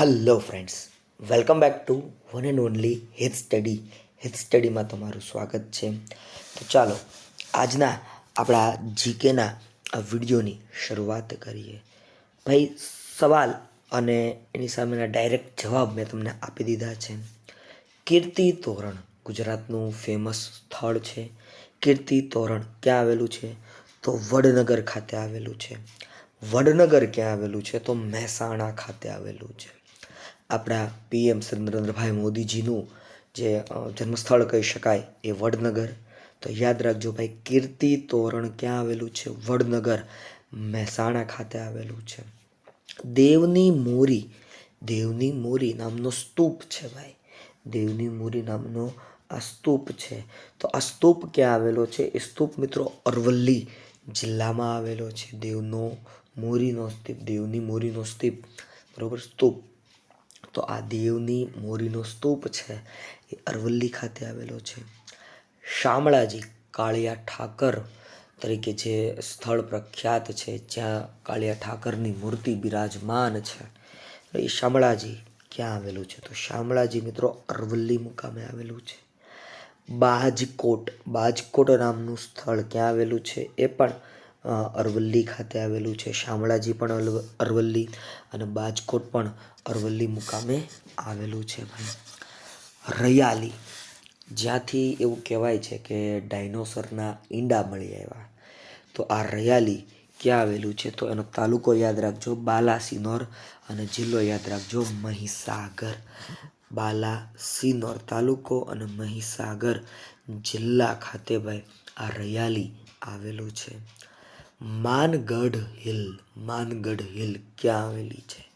Hello friends welcome back to one and only Hit study Hit સ્ટડીમાં તમારું સ્વાગત છે. તો ચાલો, આજના આપણા જીકેના આ વિડીયોની શરૂઆત કરીએ. ભાઈ, સવાલ અને એની સામેના ડાયરેક્ટ જવાબ મેં તમને આપી દીધા છે. કીર્તિ તોરણ ગુજરાતનું ફેમસ સ્થળ છે. કીર્તિ તોરણ ક્યાં આવેલું છે? તો વડનગર ખાતે આવેલું છે. વડનગર ક્યાં આવેલું છે? તો મહેસાણા ખાતે આવેલું છે. આપણા પીએમ શ્રી નરેન્દ્રભાઈ મોદીજીનું જે જન્મસ્થળ કહી શકાય એ વડનગર. તો યાદ રાખજો ભાઈ, કીર્તિ તોરણ ક્યાં આવેલું છે? વડનગર, મહેસાણા ખાતે આવેલું છે. દેવની મોરી દેવની મોરી નામનો સ્તૂપ છે ભાઈ. દેવની મોરી નામનો આ સ્તૂપ છે. તો આ સ્તૂપ ક્યાં આવેલો છે? એ સ્તૂપ મિત્રો અરવલ્લી જિલ્લામાં આવેલો છે. દેવનો મોરીનો સ્તૂપ, દેવની મોરીનો સ્તૂપ. બરાબર? સ્તૂપ. તો આ દેવની મોરીનો સ્તૂપ છે, એ અરવલ્લી ખાતે આવેલો છે. શામળાજી કાળિયા ઠાકર તરીકે જે સ્થળ પ્રખ્યાત છે, જ્યાં કાળિયા ઠાકરની મૂર્તિ બિરાજમાન છે. એ શામળાજી ક્યાં આવેલું છે? તો શામળાજી મિત્રો અરવલ્લી મુકામે આવેલું છે. બાજકોટ બાજકોટ નામનું સ્થળ ક્યાં આવેલું છે? એ પણ અરવલ્લી ખાતે આવેલું છે. શામળાજી પણ અરવલ્લી અને બાજકોટ પણ અરવલ્લી મુકામે આવેલું છે ભાઈ. રયાલી. જ્યાંથી એવું કહેવાય છે કે ડાયનોસરના ઈંડા મળી આવ્યા. તો આ રયાલી ક્યાં આવેલું છે? તો એનો તાલુકો યાદ રાખજો. બાલાસિનોર અને જિલ્લો યાદ રાખજો. મહીસાગર. બાલાસિનોર તાલુકો અને મહીસાગર જિલ્લા ખાતે ભાઈ આ રયાલી આવેલું છે. માનગઢ હિલ માનગઢ હિલ ક્યાં આવેલી છે?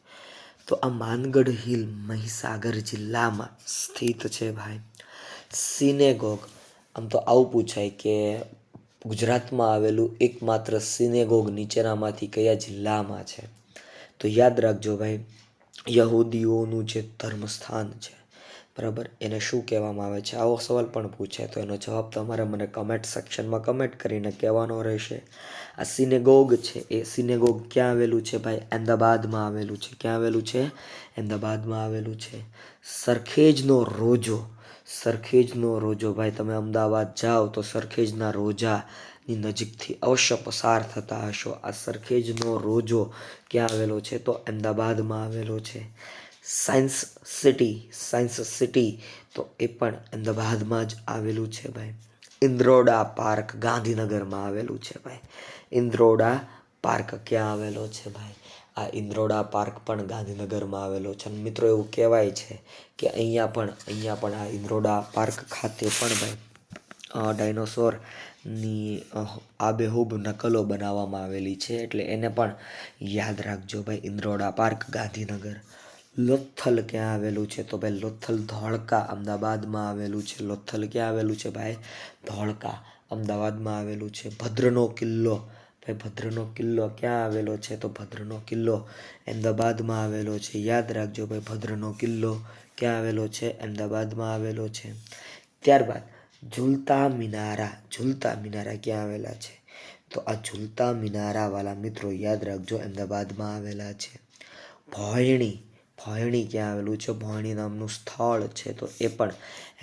તો આ માનગઢ હિલ મહીસાગર જિલ્લામાં સ્થિત છે ભાઈ. સિનેગોગ. આમ તો આવું પૂછાય કે ગુજરાતમાં આવેલું એકમાત્ર સિનેગોગ નીચેનામાંથી કયા જિલ્લામાં છે? તો યાદ રાખજો ભાઈ, યહૂદીઓનું જે ધર્મસ્થાન છે બરાબર? એને શું કહેવામાં આવે છે? આવો સવાલ પણ પૂછે તો એનો જવાબ તમારે મને કમેન્ટ સેક્શનમાં કમેન્ટ કરીને કહેવાનો રહેશે. આ સિનેગોગ છે, એ સિનેગોગ ક્યાં આવેલું છે ભાઈ? અમદાવાદમાં આવેલું છે. ક્યાં આવેલું છે? અમદાવાદમાં આવેલું છે. સરખેજનો રોજો સરખેજનો રોજો ભાઈ, તમે અમદાવાદ જાઓ તો સરખેજના રોજાની નજીકથી અવશ્ય પસાર થતા હશો. આ સરખેજનો રોજો ક્યાં આવેલો છે? તો અમદાવાદમાં આવેલો છે. Science city science city. તો એ પણ અમદાવાદમાં જ આવેલું છે ભાઈ. ઇન્દ્રોડા પાર્ક ગાંધીનગરમાં આવેલું છે ભાઈ. ઇન્દ્રોડા પાર્ક ક્યાં આવેલો છે ભાઈ? આ ઇન્દ્રોડા પાર્ક પણ ગાંધીનગરમાં આવેલો છે. અને મિત્રો, એવું કહેવાય છે કે અહીંયા પણ અહીંયા પણ આ ઇન્દ્રોડા પાર્ક ખાતે પણ ભાઈ ડાયનોસોરની આબેહૂબ નકલો બનાવવામાં આવેલી છે. એટલે એને પણ યાદ રાખજો ભાઈ, ઇન્દ્રોડા પાર્ક ગાંધીનગર. લોથલ ક્યાં આવેલું છે? તો ભાઈ લોથલ ધોળકા અમદાવાદમાં આવેલું છે. લોથલ ક્યાં આવેલું છે ભાઈ? ધોળકા અમદાવાદમાં આવેલું છે. ભદ્રનો કિલ્લો. ભાઈ ભદ્રનો કિલ્લો ક્યાં આવેલો છે? તો ભદ્રનો કિલ્લો અમદાવાદમાં આવેલો છે. યાદ રાખજો ભાઈ, ભદ્રનો કિલ્લો ક્યાં આવેલો છે? અમદાવાદમાં આવેલો છે. ત્યારબાદ ઝૂલતા મિનારા. ઝૂલતા મિનારા ક્યાં આવેલા છે? તો આ ઝૂલતા મિનારાવાળા મિત્રો યાદ રાખજો, અમદાવાદમાં આવેલા છે. ભોયણી. ભોયણી ક્યાં આવેલું છે? ભોયણી નામનું સ્થળ છે તો એ પણ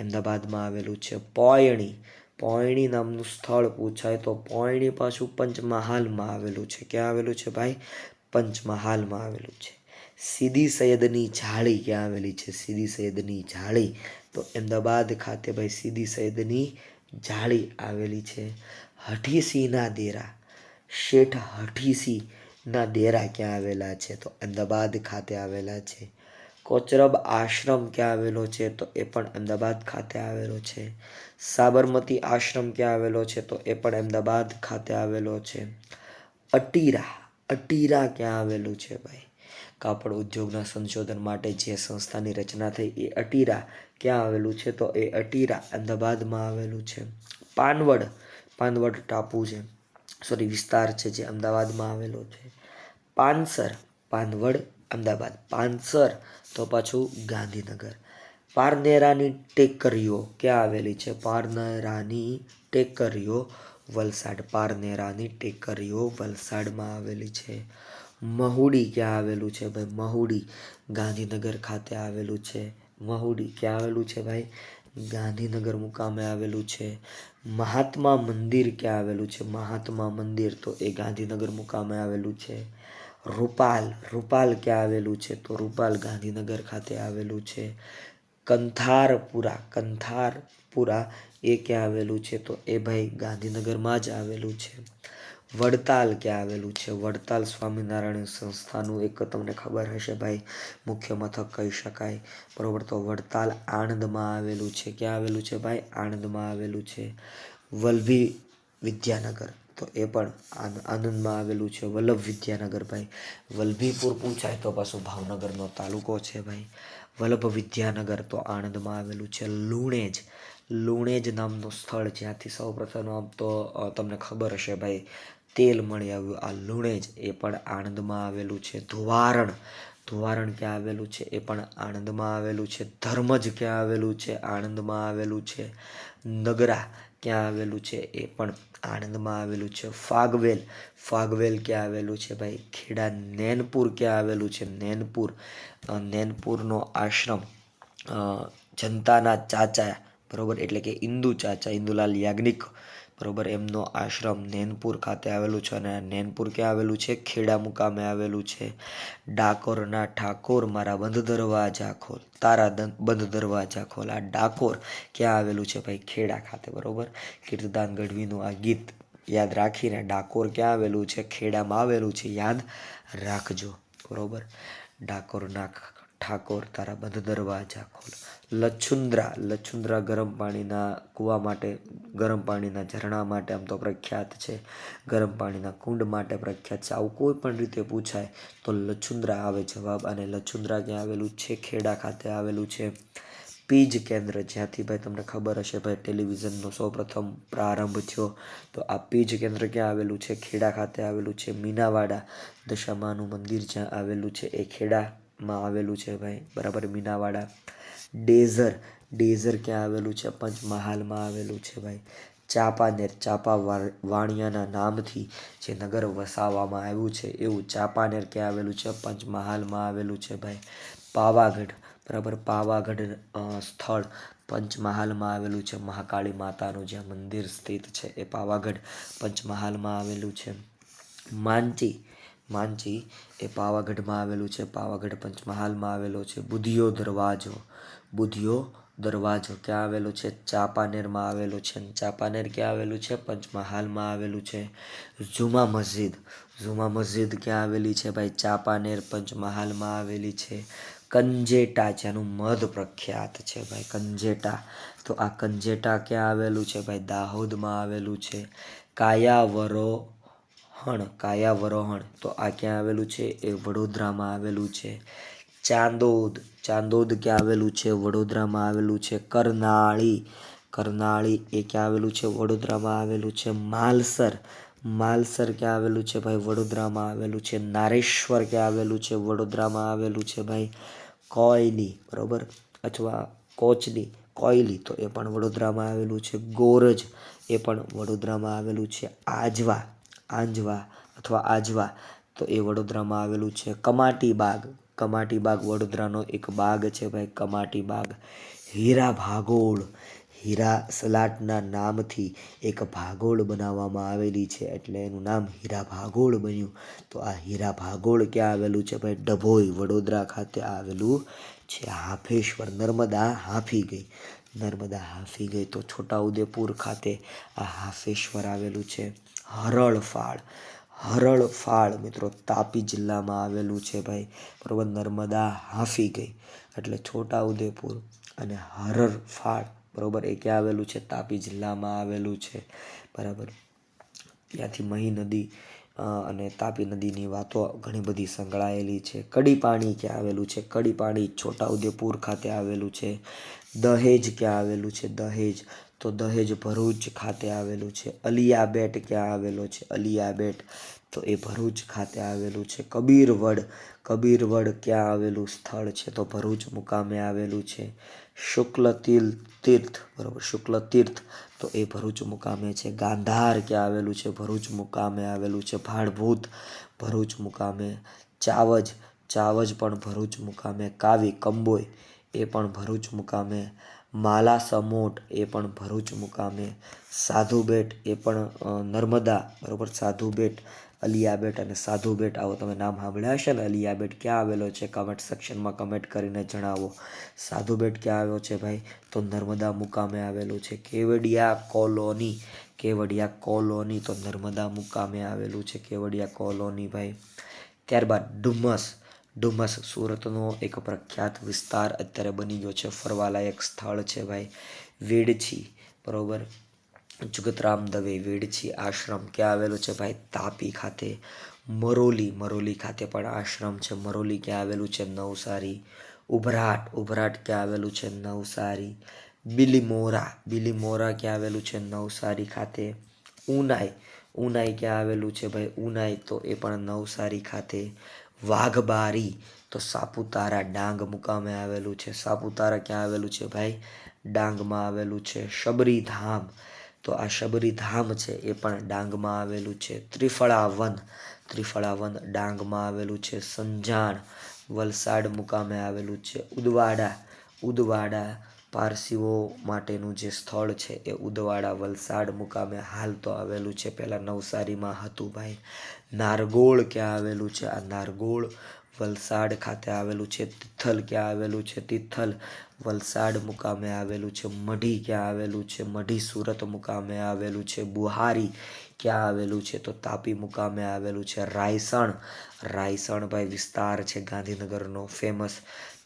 અમદાવાદમાં આવેલું છે. પોયણી. પોયણી નામનું સ્થળ પૂછાય તો પોયણી પાછું પંચમહાલમાં આવેલું છે. ક્યાં આવેલું છે ભાઈ? પંચમહાલમાં આવેલું છે. સીદી સૈયદની જાળી ક્યાં આવેલી છે? સીદી સૈયદની જાળી તો અમદાવાદ ખાતે ભાઈ સીદી સૈયદની જાળી આવેલી છે. હઠીસીના દેરા. શેઠ હઠીસીના દેરા ક્યાં આવેલા છે? તો અમદાવાદ ખાતે આવેલા છે. કોચરબ આશ્રમ ક્યાં આવેલો છે તો એ પણ અમદાવાદ ખાતે આવેલો છે. સાબરમતી આશ્રમ ક્યાં આવેલો છે તો એ પણ અમદાવાદ ખાતે આવેલો છે. અટીરા અટીરા ક્યાં આવેલું છે ભાઈ? કાપડ ઉદ્યોગના સંશોધન માટે જે સંસ્થાની રચના થઈ એ અટીરા ક્યાં આવેલું છે તો એ અટીરા અમદાવાદમાં આવેલું છે. પાનવડ પાનવડ ટાપુ છે. સોરી, વિસ્તાર છે જે અમદાવાદમાં આવેલો છે. પાનસર, પાનવડ અમદાવાદ, પાનસર, તો પાછું ગાંધીનગર. પારનેરાની ટેકરીઓ ક્યાં આવેલી છે? પારનેરાની ટેકરીઓ વલસાડ. પારનેરાની ટેકરીઓ વલસાડમાં આવેલી છે. મહુડી ક્યાં આવેલું છે ભાઈ? મહુડી. ગાંધીનગર ખાતે આવેલું છે. મહુડી. ક્યાં આવેલું છે ભાઈ? ગાંધીનગર મુકામે આવેલું છે. મહાત્મા મંદિર ક્યાં આવેલું છે? મહાત્મા મંદિર તો એ ગાંધીનગર મુકામે આવેલું છે. રૂપાલ રૂપાલ ક્યાં આવેલું છે? તો રૂપાલ ગાંધીનગર ખાતે આવેલું છે. કંથારપુરા કંથારપુરા એ ક્યાં આવેલું છે? તો એ ભાઈ ગાંધીનગરમાં જ આવેલું છે. વડતાલ ક્યાં આવેલું છે? વડતાલ સ્વામિનારાયણ સંસ્થાનું એક તમને ખબર હશે ભાઈ, મુખ્ય મથક કહી શકાય. બરાબર, તો વડતાલ આણંદમાં આવેલું છે. ક્યાં આવેલું છે ભાઈ? આણંદમાં આવેલું છે. વલ્લભી વિદ્યાનગર. તો એ પણ આન- આનંદમાં આવેલું છે. વલ્લભ વિદ્યાનગર ભાઈ વલ્લભીપુર પૂછાય તો પાછું ભાવનગરનો તાલુકો છે ભાઈ. વલ્લભ વિદ્યાનગર તો આણંદમાં આવેલું છે. લુણેજ. લુણેજ નામનું સ્થળ જ્યાંથી સૌપ્રથમ આમ તો તમને ખબર હશે ભાઈ, તેલ મળી આવ્યું. આ લુણેજ એ પણ આણંદમાં આવેલું છે. ધોવારણ. ધોવારણ ક્યાં આવેલું છે? એ પણ આણંદમાં આવેલું છે. ધર્મજ ક્યાં આવેલું છે? આણંદમાં આવેલું છે. નગરા. ક્યાં આવેલું છે એ પણ આણંદમાં આવેલું છે. ફાગવેલ. ફાગવેલ ક્યાં આવેલું છે ભાઈ? ખેડા નેનપુર ક્યાં આવેલું છે? નેનપુર. નૈનપુરનો આશ્રમ જનતાના ચાચા, બરોબર? એટલે કે ઇન્દુ ચાચા ઇન્દુલાલ યાજ્ઞિક બરોબર? એમનો આશ્રમ નેનપુર ખાતે આવેલું છે અને નેનપુર ક્યાં આવેલું છે? ખેડા મુકામે આવેલું છે. ડાકોરના ઠાકોર, મારા બંધ દરવાજા ખોલ, તારા બંધ દરવાજા ખોલ. આ ડાકોર ક્યાં આવેલું છે ભાઈ? ખેડા ખાતે, બરોબર? કીર્તિદાન ગઢવીનું આ ગીત યાદ રાખીને ડાકોર ક્યાં આવેલું છે? ખેડામાં આવેલું છે, યાદ રાખજો, બરોબર? ડાકોરના ઠાકોર, તારા બંધ દરવાજા ખોલ. લછુંદ્રા લછુંદ્રા ગરમ પાણીના કૂવા માટે ગરમ પાણીના ઝરણા માટે આમ તો પ્રખ્યાત છે. ગરમ પાણીના કુંડ માટે પ્રખ્યાત છે. આવું કોઈ પણ રીતે પૂછાય તો લછુંદ્રા આવે જવાબ અને લછુંદ્રા ક્યાં આવેલું છે? ખેડા ખાતે આવેલું છે. પીજ કેન્દ્ર. જ્યાંથી ભાઈ તમને ખબર હશે ભાઈ ટેલિવિઝનનો સૌપ્રથમ પ્રારંભ થયો. તો આ પીજ કેન્દ્ર ક્યાં આવેલું છે? ખેડા ખાતે આવેલું છે. મીનાવાડા દશામાનું મંદિર જ્યાં આવેલું છે. એ ખેડામાં આવેલું છે ભાઈ. બરાબર મીનાવાડા. ડેઝર. ડેઝર ક્યાં આવેલું છે? પંચમહાલમાં આવેલું છે ભાઈ. ચાંપાનેર ચાંપા વાણિયાના નામથી જે નગર વસાવવામાં આવ્યું છે, એવું ચાંપાનેર ક્યાં આવેલું છે? પંચમહાલમાં આવેલું છે ભાઈ. પાવાગઢ, બરાબર? પાવાગઢ સ્થળ પંચમહાલમાં આવેલું છે. મહાકાળી માતાનું જ્યાં મંદિર સ્થિત છે એ પાવાગઢ પંચમહાલમાં આવેલું છે. માંચી માંચી એ પાવાગઢમાં આવેલું છે. પાવાગઢ પંચમહાલમાં આવેલો છે. બુધિયો દરવાજો. બુધિયો દરવાજો ક્યાં આવેલો છે? ચાંપાનેરમાં આવેલો છે. ચાંપાનેર ક્યાં આવેલું છે? પંચમહાલમાં આવેલું છે. જુમા મસ્જિદ. જુમા મસ્જિદ ક્યાં આવેલી છે ભાઈ? ચાંપાનેર પંચમહાલમાં આવેલી છે. કંજેટા જેનું મધ પ્રખ્યાત છે ભાઈ, કંજેટા. તો આ કંજેટા ક્યાં આવેલું છે ભાઈ? દાહોદમાં આવેલું છે. કાયાવરો હણ કાયાવરોહણ. તો આ ક્યાં આવેલું છે? એ વડોદરામાં આવેલું છે. ચાંદોદ. ચાંદોદ ક્યાં આવેલું છે? વડોદરામાં આવેલું છે કરનાળી. કરનાળી એ ક્યાં આવેલું છે? વડોદરામાં આવેલું છે માલસર. માલસર ક્યાં આવેલું છે ભાઈ? વડોદરામાં આવેલું છે નારેશ્વર ક્યાં આવેલું છે? વડોદરામાં આવેલું છે ભાઈ કોયલી, બરાબર? અથવા કોચલી કોયલી તો એ પણ વડોદરામાં આવેલું છે. ગોરજ એ પણ વડોદરામાં આવેલું છે. આજવા, આંજવા અથવા આજવા તો એ વડોદરામાં આવેલું છે. કમાટી બાગ કમાટી બાગ વડોદરાનો એક બાગ છે ભાઈ, કમાટી બાગ. હીરા ભાગોળ. હીરા સલાટના નામથી એક ભાગોળ બનાવવામાં આવેલી છે, એટલે એનું નામ હીરા ભાગોળ બન્યું. તો આ હીરા ભાગોળ ક્યાં આવેલું છે ભાઈ? ડભોઈ, વડોદરા ખાતે આવેલું છે. હાફેશ્વર, નર્મદા હાંફી ગઈ. નર્મદા હાંફી ગઈ તો છોટાઉદેપુર ખાતે આ હાફેશ્વર આવેલું છે. હરળફાળ. હરળફાળ મિત્રો તાપી જિલ્લામાં આવેલું છે ભાઈ. બરાબર નર્મદા હાંફી ગઈ. એટલે છોટાઉદેપુર અને હરરફાળ બરાબર, એ ક્યાં આવેલું છે? તાપી જિલ્લામાં આવેલું છે. બરાબર. ત્યાંથી મહી નદી અને તાપી નદીની વાતો ઘણી બધી સંકળાયેલી છે. કડી પાણી ક્યાં આવેલું છે? કડી પાણી છોટાઉદેપુર ખાતે આવેલું છે. દહેજ ક્યાં આવેલું છે? દહેજ તો દહેજ ભરૂચ ખાતે આવેલું છે. અલિયા બેટ ક્યાં આવેલો છે? અલિયા બેટ તો એ ભરૂચ ખાતે આવેલું છે. કબીરવડ. કબીરવડ ક્યાં આવેલું સ્થળ છે? તો ભરૂચ મુકામે આવેલું છે. શુક્લ તીર્થ. બરોબર શુક્લ તીર્થ તો એ ભરૂચ મુકામે છે. ગાંધાર ક્યાં આવેલું છે? ભરૂચ મુકામે આવેલું છે. ભાડભૂત ભરૂચ મુકામે. ચાવજ. ચાવજ પણ ભરૂચ મુકામે. કાવી કંબોય એ પણ ભરૂચ મુકામે માલા સમોટ એ પણ ભરૂચ મુકામે સાધુ બેટ એ પણ નર્મદા, બરાબર? સાધુ બેટ અલિયા બેટ અને સાધુ બેટ આવો તમે નામ સાંભળ્યા હશે ને? અલિયા બેટ ક્યાં આવેલો છે? કમેન્ટ સેક્શનમાં કમેન્ટ કરીને જણાવો. સાધુ બેટ ક્યાં આવ્યો છે ભાઈ? તો નર્મદા મુકામે આવેલું છે. કેવડિયા કોલોની. કેવડિયા કોલોની તો નર્મદા મુકામે આવેલું છે. કેવડિયા કોલોની ભાઈ. ત્યારબાદ ડુમસ. ડુમસ સુરતનો એક પ્રખ્યાત વિસ્તાર અત્યારે બની ગયો છે. ફરવાલાયક સ્થળ છે ભાઈ. વેડછી, બરોબર? જગતરામ દવે, વેડછી આશ્રમ. ક્યાં આવેલો છે ભાઈ? તાપી ખાતે. મરોલી મરોલી ખાતે પણ આશ્રમ છે. મરોલી ક્યાં આવેલું છે? નવસારી. ઉભરાટ ઉભરાટ ક્યાં આવેલું છે? નવસારી. બિલીમોરા બિલીમોરા ક્યાં આવેલું છે? નવસારી ખાતે. ઉનાઈ ઉનાઈ ક્યાં આવેલું છે ભાઈ? ઉનાઈ તો એ પણ નવસારી ખાતે. વાઘબારી. તો સાપુતારા ડાંગ મુકામે આવેલું છે. સાપુતારા ક્યાં આવેલું છે ભાઈ? ડાંગમાં આવેલું છે શબરીધામ. તો આ શબરીધામ છે એ પણ ડાંગમાં આવેલું છે. ત્રિફળા વન ત્રિફળા વન ડાંગમાં આવેલું છે. સંજાણ વલસાડ મુકામે આવેલું છે. ઉદવાડા. ઉદવાડા પારસીઓ માટેનું જે સ્થળ છે એ ઉદવાડા વલસાડ મુકામે હાલ તો આવેલું છે. પહેલાં નવસારીમાં હતું ભાઈ. નારગોળ ક્યાં આવેલું છે? આ નારગોળ વલસાડ ખાતે આવેલું છે. તિથલ ક્યાં આવેલું છે? તિથલ વલસાડ મુકામે આવેલું છે. મઢી ક્યાં આવેલું છે? મઢી સુરત મુકામે આવેલું છે. બુહારી ક્યાં આવેલું છે? તો તાપી મુકામે આવેલું છે. રાયસણ રાયસણ ભાઈ વિસ્તાર છે ગાંધીનગરનો ફેમસ.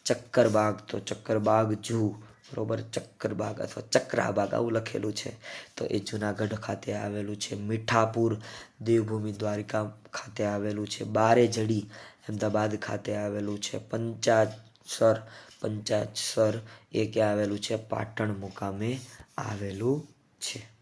ચક્કરબાગ, તો ચક્કરબાગ જૂ બરોબર? ચક્કરબાગ અથવા ચક્રાબાગ આવું લખેલું છે. તો એ જુનાગઢ ખાતે આવેલું છે. મીઠાપુર દેવભૂમિ દ્વારિકા ખાતે આવેલું છે. બારેજડી અમદાવાદ ખાતે આવેલું છે. પંચાસર પંચાસર એ ક્યાં આવેલું છે? પાટણ મુકામે આવેલું છે.